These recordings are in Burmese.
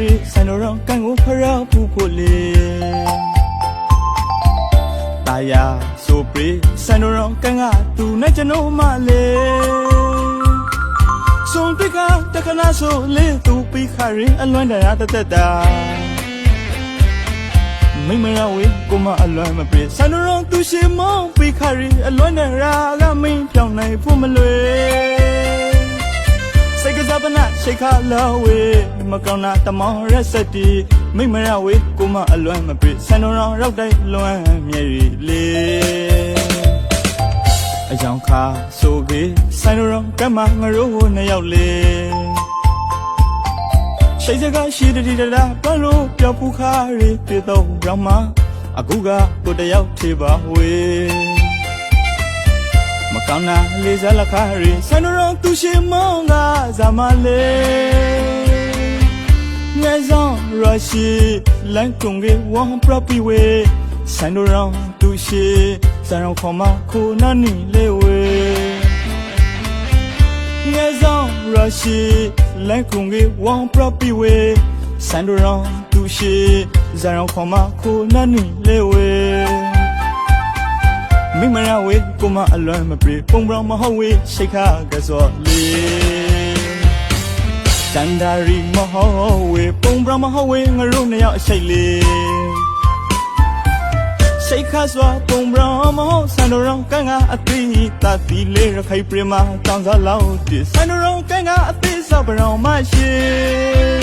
ရီဆိုင်တော်ရောင်းကန်ကိုဖရပူဖို့လေတာယာဆိုပရီဆိုင်တော်ရောင်းကန်ကသူနဲ့ကျွန်တော်မလေဆုံးတကတခနာဆိုလေသူပိခရီအလွမ်းတရာတသက်တာမိမရဝေကိုမအလွမ်းမပြေဆန်တော်သူရှိမောင်းပိခရီအလွမ်းတရာကမင်းပြောင်းနိုင်ဖို့မလွယ်စိတ်ကစားပနာ ရှိတ်ခါလာဝေမကောင်းတာတမောင်ရက်စက်တီမိမရဝေကိုမအလွမ်းမပြေဆန်တော်ရောက်တိုင်းလွမ်းမြည်ရီလေအယောင်ခါဆိုကေဆိုင်ရောကမငရိုးကိုနှစ်ယောက်လေရှိစကားရှိတတိတလာဘလို့ပြောက်ဖူးခါရီပြေတော့ရောင်းမအခုကကိုတယောက်ထေပါဝေမ ကောင်းတာလေးစားလက်ခါရီဆိုင်ရောသူရှိမောင်းကဇာမလေးငယ်ဆောင်ရရှိလန်ကုံကေဝမ်ပရပီဝေဆိုင်ရောသူရှိဇာရောခေါ်မခိုနာနီလေးဝေငယ်ဆောင်ရရှိလက်ကုံကြီးဝမ်ပရပီဝေစန်ဒရန်သူရှိဇာရောခေါ်မခိုနနီလေးဝေမိမရ ဝေကိုမအလွမ်းမပြေပုံပရောင်မဟုတ်ဝေရှိခါကစောလေတန်ဒါရီမဟုတ်ဝေပုံပရောင်မဟုတ်ဝေငါတို့နှစ်ယောက်အရှိတ်လေးရှိတ်ခါစွာပုံဘရမဟုတ်ဆန်တော်ရောင်ကန်ကအသိတတိလေးရခိုင်ပြမတောင်းစားလောက်ဒီဆန်တော်ရောင်ကန်ကအသိစောပရောင်မရှိ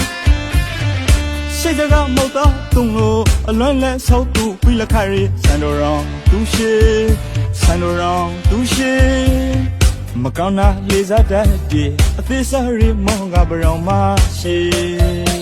ရှိတ်ကမောက်တော့တုံလို့အလွန်လဲဆောက်သူပြီးလက်ခရီဆန်တော်ရောင်သူရှိဆန်တော်ရောင်သူရှိမကောင်းတာလေးစားတတ်ဒီအသိစားရီမောင်ကပရောင်မရှိ